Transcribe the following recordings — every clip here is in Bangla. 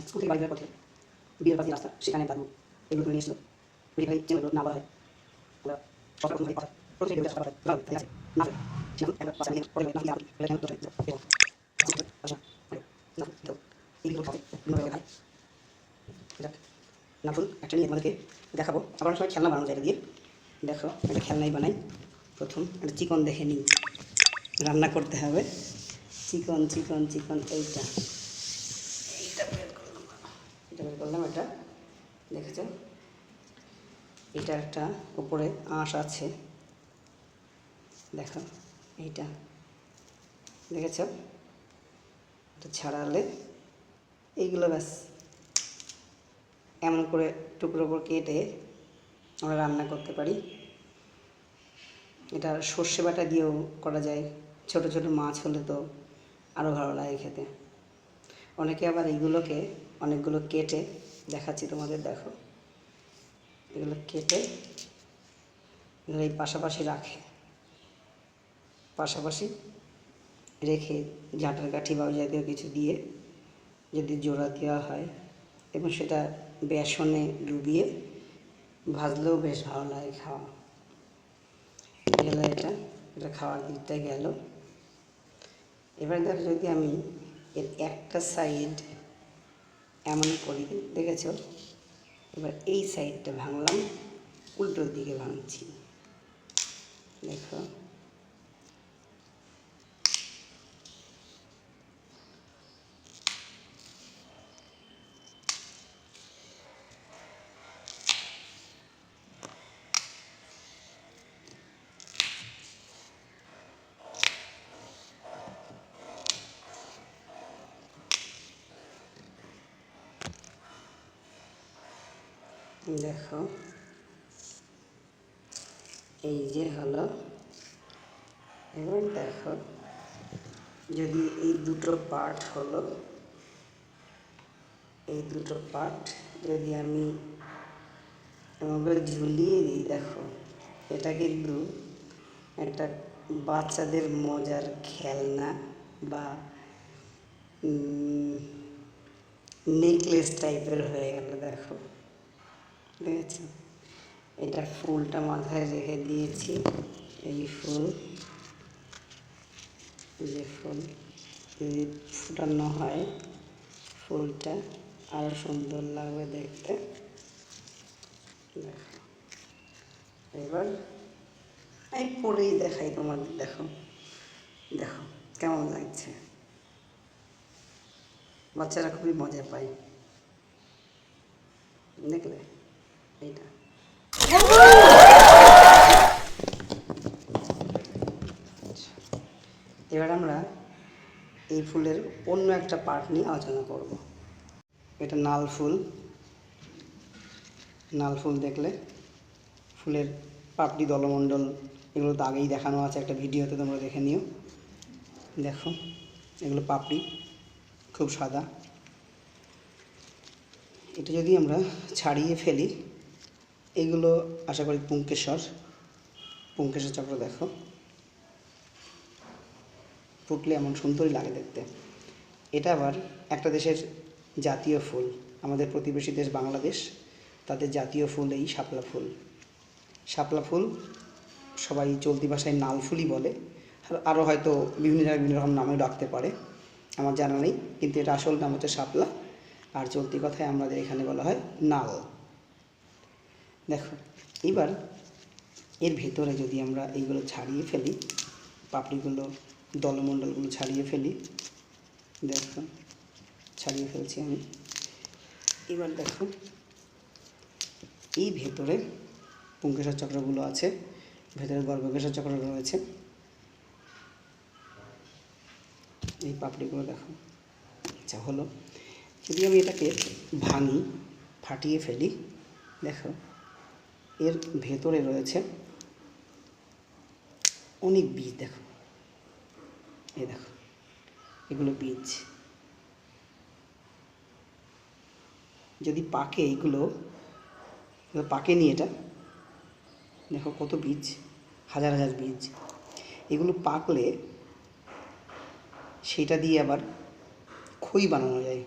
স্কুল থেকে বাড়ি যাওয়ার পথে বিয়ের পাশে রাস্তা সেখানে দাদু এগুলো নিয়ে এসেছিল ভাই চ্যানেলগুলো না বলা হয় না হয় না আচ্ছা একটা দেখাবো আবার সবাই খেলনা বানানো যায় দিয়ে দেখো একটা খেলনাই বানাই প্রথম একটা চিকন দেখে নিই রান্না করতে হবে চিকন চিকন চিকন এইটা এটা বের করলাম, এটা দেখেছ এটা একটা উপরে আঁশ আছে। দেখো, এইটা। দেখেছ এটা ছাড়ালে এইগুলো ব্যাস। এমন করে টুকরো করে কেটে আমরা রান্না করতে পারি। এটা সর্ষে বাটা দিয়েও করা যায়। ছোট ছোট মাছ হলে তো আরও ভালো লাগে খেতে। অনেকে আবার এইগুলোকে অনেকগুলো কেটে দেখাচ্ছি তোমাদের, দেখো। এগুলো কেটে এগুলো এই পাশাপাশি রাখে। পাশাপাশি রেখে জাটার কাঠি বা জাতীয় কিছু দিয়ে যদি জোড়া দেওয়া হয়, এবং সেটা বেসনে ডুবিয়ে ভাজলেও বেশ ভালো লাগে খাওয়া। গেল এটা এটা খাওয়ার দিকটা গেল। এবার দেখো যদি আমি এর একটা সাইড এমন করি দেখেছ? এবার এই সাইডটা ভাঙলাম উল্টো দিকে ভাঙছি। দেখো? দেখো। এই যে হলো। এবার দেখো, যদি এই দুটো পার্ট হলো, এই দুটো পার্ট যদি আমি এভাবে ঝুলিয়ে দিই, দেখো, এটা কিন্তু একটা বাচ্চাদের মজার খেলনা বা নেকলেস টাইপের হয়ে গেল, দেখো। দেখেছ এটা ফুলটা মাথায় রেখে দিয়েছি, এই ফুল। যে ফুল যদি ফুটানো হয় ফুলটা আরও সুন্দর লাগবে দেখতে। দেখো। এবার আমি পরেই দেখাই তোমাদের, দেখো। দেখো, কেমন লাগছে। বাচ্চারা খুবই মজা পায়। দেখলে? এইটা এবার আমরা এই ফুলের অন্য একটা পার্ট নিয়ে আলোচনা করব। এটা নাল ফুল। নাল ফুল দেখলে ফুলের পাপড়ি, দলমণ্ডল এগুলো তো আগেই দেখানো আছে, একটা ভিডিওতে তোমরা দেখে নিও। দেখো, এগুলো পাপড়ি, খুব সাদা। এটা যদি আমরা ছাড়িয়ে ফেলি এইগুলো আশা করি পুঙ্কেশ্বর পুঙ্কেশ্বর চক্র দেখো। ফুটলে এমন সুন্দরই লাগে দেখতে। এটা আবার একটা দেশের জাতীয় ফুল। আমাদের প্রতিবেশী দেশ বাংলাদেশ তাদের জাতীয় ফুল এই শাপলা ফুল। শাপলা ফুল সবাই চলতি ভাষায় নাল ফুলই বলে, আর আরও হয়তো বিভিন্ন জায়গায় বিভিন্ন রকম নামেও ডাকতে পারে, আমার জানা নেই, কিন্তু এটা আসল নাম হচ্ছে শাপলা। আর চলতি কথায় আমাদের এখানে বলা হয় নাল। দেখো, এবার এর ভেতরে যদি আমরা এইগুলো ছাড়িয়ে ফেলি, পাপড়িগুলো, দলমণ্ডলগুলো ছাড়িয়ে ফেলি, দেখো, ছাড়িয়ে ফেলছি আমি। এবার দেখো, এই ভেতরে পুঙ্কেশ্বর চক্রগুলো আছে, ভেতরে গর্ভকেশ্বর চক্র রয়েছে। এই পাপড়িগুলো দেখো আচ্ছা হলো, যদি আমি এটাকে ভাঙি, ফাটিয়ে ফেলি, দেখো এর ভেতরে রয়েছে অনেক বীজ, দেখো। এই দেখো, এগুলো বীজ। যদি পাকে এগুলো, এবার পাকেনি এটা, দেখো কত বীজ, হাজার হাজার বীজ। এগুলো পাকলে সেটা দিয়ে আবার খই বানানো যায়।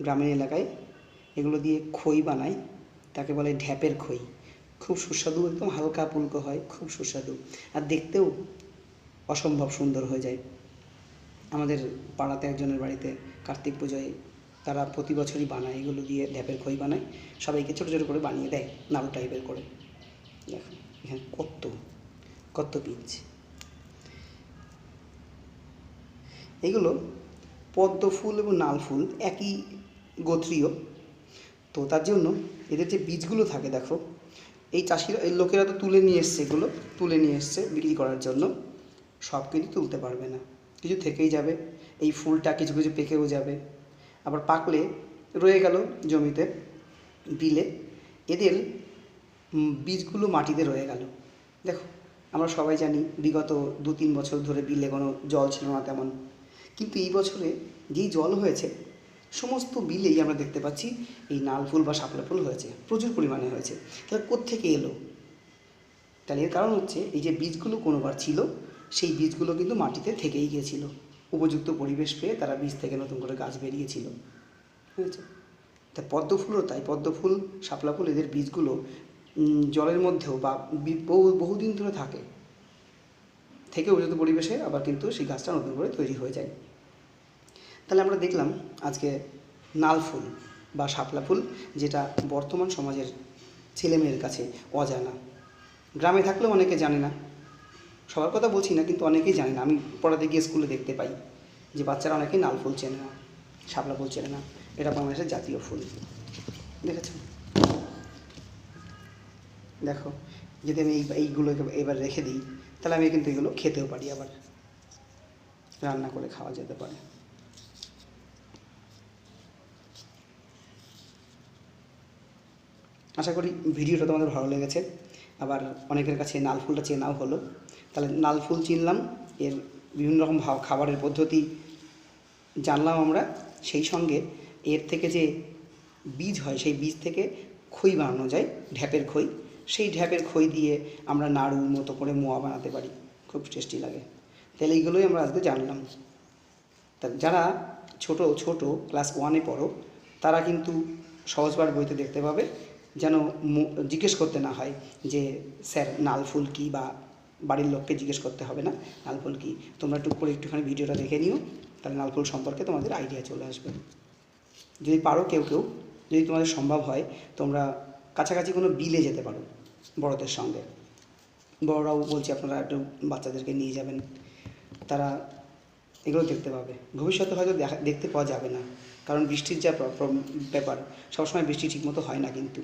গ্রামীণ এলাকায় এগুলো দিয়ে খই বানায়, তাকে বলে ঢ্যাপের খই। খুব সুস্বাদু, একদম হালকা পুলকো হয়, খুব সুস্বাদু। আর দেখতেও অসম্ভব সুন্দর হয়ে যায়। আমাদের পাড়াতে একজনের বাড়িতে কার্তিক পুজোয় তারা প্রতি বছরই বানায়, এগুলো দিয়ে ঢ্যাপের খই বানায়, সবাইকে ছোটো ছোটো করে বানিয়ে দেয়, নাড়ু টাইপের করে। দেখো, এখানে কত কত পিচ। এগুলো পদ্ম ফুল এবং নাল ফুল, একই গোত্রীয়। তো তার জন্য এদের যে বীজগুলো থাকে, দেখো এই চাষিরা, এই লোকেরা তো তুলে নিয়ে এসছে এগুলো, তুলে নিয়ে এসছে বিক্রি করার জন্য। সব কিন্তু তুলতে পারবে না। কিছু থেকেই যাবে, এই ফুলটা কিছু কিছু পেকেও যাবে। আবার পাকলে রয়ে গেল জমিতে বিলে। এদের বীজগুলো মাটিতে রয়ে গেল। দেখো, আমরা সবাই জানি বিগত দু তিন বছর ধরে বিলে কোনো জল ছিল না তেমন। কিন্তু এই বছরে যেই জল হয়েছে সমস্ত বিলেই আমরা দেখতে পাচ্ছি এই নাল ফুল বা শাপলা ফুল হয়েছে, প্রচুর পরিমাণে হয়েছে। তাহলে কোত্থেকে এলো? তাহলে এর কারণ হচ্ছে এই যে বীজগুলো কোনোবার ছিল, সেই বীজগুলো কিন্তু মাটিতে থেকেই গিয়েছিল। উপযুক্ত পরিবেশ পেয়ে তারা বীজ থেকে নতুন করে গাছ বেরিয়েছিল। বুঝেছ? তা পদ্ম ফুলও তাই পদ্ম ফুল, শাপলা ফুল, এদের বীজগুলো জলের মধ্যেও বি- বহু, বহুদিন ধরে থাকে। থেকে উপযুক্ত পরিবেশে আবার কিন্তু সেই গাছটা নতুন করে তৈরি হয়ে যায়। তাহলে আমরা দেখলাম আজকে নাল ফুল বা শাপলা ফুল যেটা বর্তমান সমাজের ছেলেমেয়ের কাছে অজানা। গ্রামে থাকলেও অনেকে জানে না। সবার কথা বলছি না, কিন্তু অনেকেই জানে না। আমি পড়াতে গিয়ে স্কুলে দেখতে পাই যে বাচ্চারা অনেকেই নাল ফুল চেনে না, শাপলা ফুল চেনে না। এটা বাংলাদেশের জাতীয় ফুল। দেখেছ? দেখো, যদি আমি এই এইগুলোকে এবার রেখে দিই, তাহলে আমি কিন্তু এগুলো খেতেও পারি আবার। রান্না করে খাওয়া যেতে পারে। আশা করি ভিডিওটা তোমাদের ভালো লেগেছে। আবার অনেকের কাছে নাল ফুলটা চেনাও হলো। তাহলে নাল ফুল চিনলাম, এর বিভিন্ন রকম খাবারের পদ্ধতি জানলাম আমরা। সেই সঙ্গে এর থেকে যে বীজ হয়, সেই বীজ থেকে খই বানানো যায়, ঢ্যাপের খই। সেই ঢ্যাপের খই দিয়ে আমরা নাড়ুর মতো করে মোয়া বানাতে পারি। খুব টেস্টি লাগে। তাহলে এইগুলোই আমরা আজকে জানলাম। তা যারা ছোট ছোট ক্লাস ওয়ানে পড়ো, তারা কিন্তু সহজবার বইতে দেখতে পাবে। যেন জিজ্ঞেস করতে না হয় যে, স্যার, নাল ফুল কী বা বাড়ির লোককে জিজ্ঞেস করতে হবে না? নাল ফুল কী? তোমরা টুক করে একটুখানি ভিডিওটা দেখে নিও, তাহলে নাল ফুল সম্পর্কে তোমাদের আইডিয়া চলে আসবে। যদি পারো কেউ কেউ, যদি তোমাদের সম্ভব হয়, তোমরা কাছাকাছি কোনো বিলে যেতে পারো বড়দের সঙ্গে। বড়রাও বলছি আপনারা একটু বাচ্চাদেরকে নিয়ে যাবেন। তারা এগুলো দেখতে পাবে। ভবিষ্যতে হয়তো দেখা দেখতে পাওয়া যাবে না। কারণ বৃষ্টির যা প্র- প্র- ব্যাপার, সবসময় বৃষ্টি ঠিকমতো হয় না কিন্তু।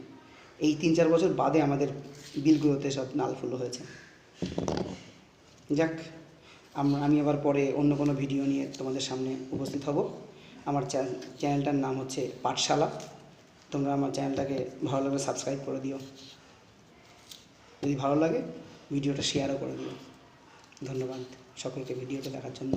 এই তিন চার বছর বাদে আমাদের বিলগুলোতে সব নাল ফুল হয়েছে। যাক আমরা আমি আবার পরে অন্য কোনো ভিডিও নিয়ে তোমাদের সামনে উপস্থিত হব। আমার চ্যান- চ্যানেলটার নাম হচ্ছে পাঠশালা। তোমরা আমার চ্যানেলটাকে ভালো লাগলে সাবস্ক্রাইব করে দিও। যদি ভালো লাগে, ভিডিওটা শেয়ারও করে দিও। ধন্যবাদ সকলকে ভিডিওটা দেখার জন্য।